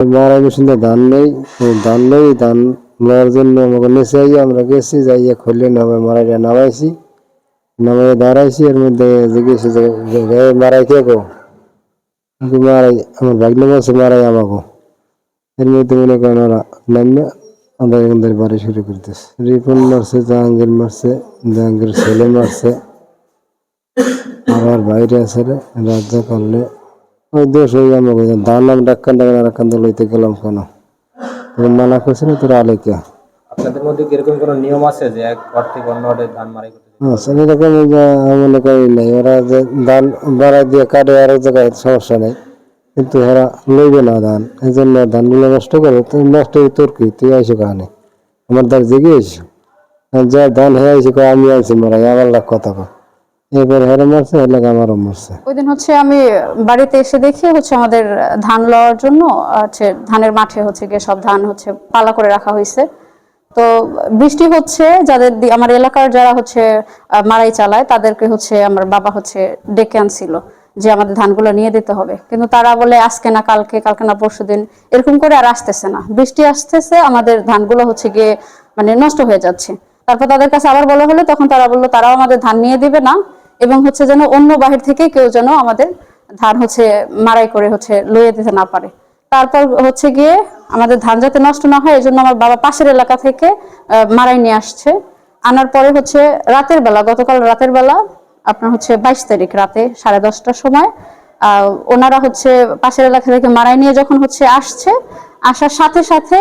মারা মেশিন তো ধান নেই। ধান নেই ধান নেওয়ার জন্য আমাকে নিচে আইয়া আমরা গেছি, যাইয়া খুললে নামে মারাইয়া নামাইছি। নামাই দাঁড়াইছি, এর মধ্যে জিজ্ঞেস মারাই কে গো? মারাই আমার ভাগ্নে মাসে মারাই আমাকে এর মধ্যে মনে করেন ওরা নামে, আমরা এখান বাড়ি শুরু করতেছে। রিপন মারছে, জাহাঙ্গীর মারছে জাহাঙ্গীর ছেলে মারছে। আবার বাইরে আছে রাজ্য করলে ওই দোষ হয়ে আমাকে ধান নাম ডাক্কান ডাক্কান রাখান লইতে গেলাম কেন। তোর মানা করছে না তোর আলে কে আপনাদের মধ্যে কি কোনো নিয়ম আছে যে এক ঘর থেকে অন্য ঘরে ধান মারাই করতে দেবে? আচ্ছা মনে করি নাই। ওরা যে ধান বাড়াই দিয়ে কাটে আর এক জায়গায় সমস্যা নেই। কিন্তু ওরা লইবে না ধান। এই জন্য ধানগুলো নষ্ট করে তুই নষ্ট তোর কি? তুই আইসো কাহানে? আমার দ্বার জেগে আইসো। যা ধান হয়ে আইসি আমি আইসি মারাই। আমার লাখ কথা কয়। হেরে মারছে আমারও মারছে। ওই দিন হচ্ছে আমি বাড়িতে এসে দেখি হচ্ছে আমাদের ধান লওয়ার জন্য, হচ্ছে ধানের মাঠে হচ্ছে গিয়ে সব ধান হচ্ছে পালা করে রাখা হয়েছে তো বৃষ্টি হচ্ছে, যাদের আমার এলাকার যারা হচ্ছে মারাই চালায়, তাদেরকে হচ্ছে আমার বাবা হচ্ছে ডেকে আনছিল যে আমাদের ধানগুলো নিয়ে দিতে হবে। কিন্তু তারা বলে, আজকে না কালকে কালকে না পরশু দিন। এরকম করে আর আসতেছে না। বৃষ্টি আসতেছে, আমাদের ধানগুলো হচ্ছে গিয়ে মানে নষ্ট হয়ে যাচ্ছে। তারপর তাদের কাছে আবার বলা হলো, তখন তারা বলল, তারাও আমাদের ধান নিয়ে দিবে না। এবং হচ্ছে যেন অন্য বাহির থেকে কেউ যেন আমাদের ধান হচ্ছে মারাই করে হচ্ছে লইয়ে দিতে না পারে। তারপর হচ্ছে গিয়ে আমাদের ধান যাতে নষ্ট না হয় এই জন্য আমার বাবা পাশের এলাকা থেকে মারাই নিয়ে আসছে। আনার পরে হচ্ছে রাতের বেলা, গতকাল রাতের বেলা, আপনার হচ্ছে বাইশ তারিখ রাতে সাড়ে দশটার সময় ওনারা হচ্ছে পাশের এলাকা থেকে মারাই নিয়ে যখন হচ্ছে আসছে, আসার সাথে সাথে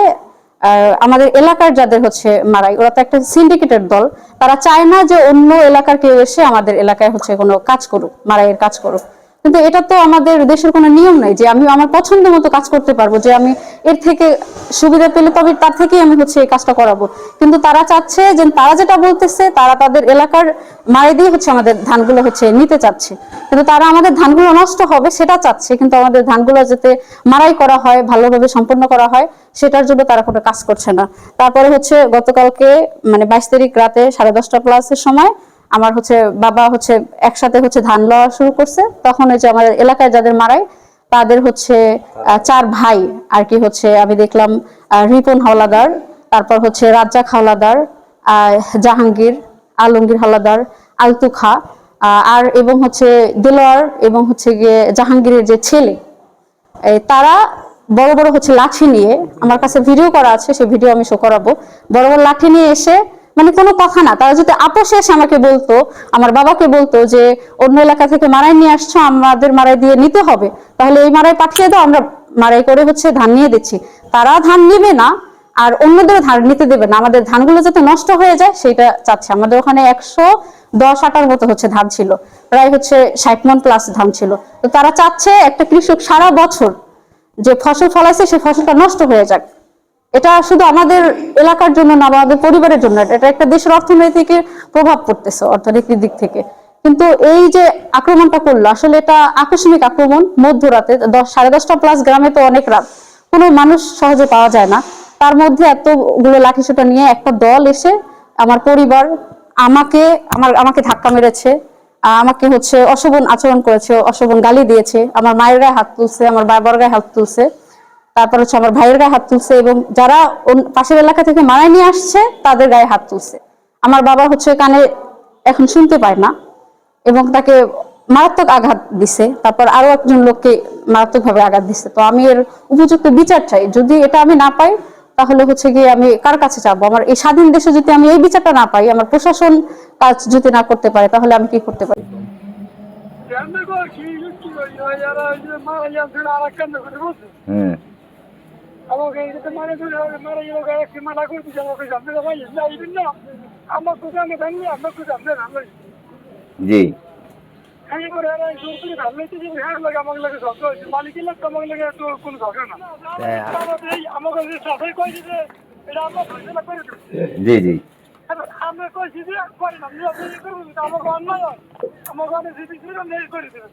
আমাদের এলাকার যাদের হচ্ছে মারাই, ওরা তো একটা সিন্ডিকেটের দল। তারা চায় না যে অন্য এলাকার কেউ এসে আমাদের এলাকায় হচ্ছে কোনো কাজ করুক, মারাইয়ের কাজ করুক। কিন্তু এটা তো আমাদের দেশের কোনো নিয়ম নাই যে আমি আমার পছন্দ মতো কাজ করতে পারব, যে আমি এর থেকে সুবিধা পেলে তবে তার থেকেই আমি হচ্ছে এই কাজটা করাবো। কিন্তু তারা চাচ্ছে যে তারা যেটা বলতেছে, তারা তাদের এলাকার মারে দিয়ে হচ্ছে আমাদের ধানগুলো হচ্ছে নিতে চাচ্ছে। কিন্তু তারা আমাদের ধানগুলো নষ্ট হবে সেটা চাচ্ছে, কিন্তু আমাদের ধানগুলো যাতে মারাই করা হয়, ভালোভাবে সম্পন্ন করা হয়, সেটার জন্য তারা কোনো কাজ করছে না। তারপরে হচ্ছে গতকালকে মানে বাইশ তারিখ রাতে সাড়ে দশটা প্লাসের সময় আমার হচ্ছে বাবা হচ্ছে একসাথে হচ্ছে ধান লওয়া শুরু করছে। তখন ওই যে আমাদের এলাকায় যাদের মারাই তাদের হচ্ছে চার ভাই আর কি হচ্ছে, আমি দেখলাম রিপন হাওলাদার, তারপর হচ্ছে রাজ্জাক হাওলাদার জাহাঙ্গীর, আলমগীর হাওলাদার, আলতু খা আর এবং হচ্ছে দেলোয়ার এবং হচ্ছে গিয়ে জাহাঙ্গীরের যে ছেলে তারা বড় বড় হচ্ছে লাঠি নিয়ে, আমার কাছে ভিডিও করা আছে সেই ভিডিও আমি শো করাবো, বড় বড় লাঠি নিয়ে এসে মানে কোনো কথা না। তারা যদি এসে আমাকে বলতো, আমার বাবাকে বলতো যে, অন্য এলাকা থেকে মারাই নিয়ে আসছো, আমাদের মারাই দিয়ে নিতে হবে, তাহলে এই মারাই পাঠিয়ে দাও, আমরা মারাই করে হচ্ছে ধান নিয়ে দিচ্ছি। তারা ধান নিবে না, আর অন্যদের ধান নিতে দেবে না। আমাদের ধানগুলো যাতে নষ্ট হয়ে যায় সেটা চাচ্ছে। আমাদের ওখানে একশো দশ আটার মতো হচ্ছে ধান ছিল। প্রায় হচ্ছে ষাট মন প্লাস ধান ছিল। তো তারা চাচ্ছে একটা কৃষক সারা বছর যে ফসল ফলাইছে, সে ফসলটা নষ্ট হয়ে যাক। এটা শুধু আমাদের এলাকার জন্য না আমাদের পরিবারের জন্য এটা একটা দেশের অর্থনীতিকে প্রভাব পড়তেছে অর্থনৈতিক দিক থেকে। কিন্তু এই যে আক্রমণটা করল, আসলে এটা আকস্মিক আক্রমণ, মধ্যরাতে, দশ, সাড়ে দশটা প্লাস গ্রামে তো অনেক রাত। কোনো মানুষ সহজে পাওয়া যায় না। তার মধ্যে এতগুলো লাঠি লাঠিসোটা নিয়ে একটা দল এসে আমার পরিবার আমাকে, আমার, আমাকে ধাক্কা মেরেছে আমাকে হচ্ছে অশোভন আচরণ করেছে, অশোভন গালি দিয়েছে, আমার মায়ের গায়ে হাত তুলছে, আমার বাবার গায়ে হাত তুলছে। তারপর হচ্ছে আমার ভাইয়ের গায়ে হাত তুলছে এবং যারা পাশের এলাকা থেকে মারায় নিয়ে আসছে, তাদের গায়ে হাত তুলছে। আমার বাবা হচ্ছে কানে এখন শুনতে পায় না এবং তাকে মারাত্মক আঘাত দিছে। তারপর আরও একজন লোককে মারাত্মকভাবে আঘাত দিছে। তো আমি এর উপযুক্ত বিচার চাই। যদি এটা আমি না পাই, তাহলে হচ্ছে গিয়ে আমি কার কাছে যাব আমার এই স্বাধীন দেশে যদি আমি এই বিচারটা না পাই, আমার প্রশাসন কাজ যদি না করতে পারে, তাহলে আমি কি করতে পারি? কেমনে যে আর কেন হ্যাঁ আমাকে আমাকে আমার আমার এই করে আর জোর করে যে হ্যাঁ লাগে আমাকে লাগে মালিকের লাগে আমাকে লাগে তো ঝগড়া না। এই আমাকে যে সাফাই কই দিছে এটা আমরা ফয়সালা করে জি জি। আমরা কইছি যে করি না আপনি আপনি করুন আমাকে অন্যায় আমাকে অনেক জিনিস করে করে দেবেন।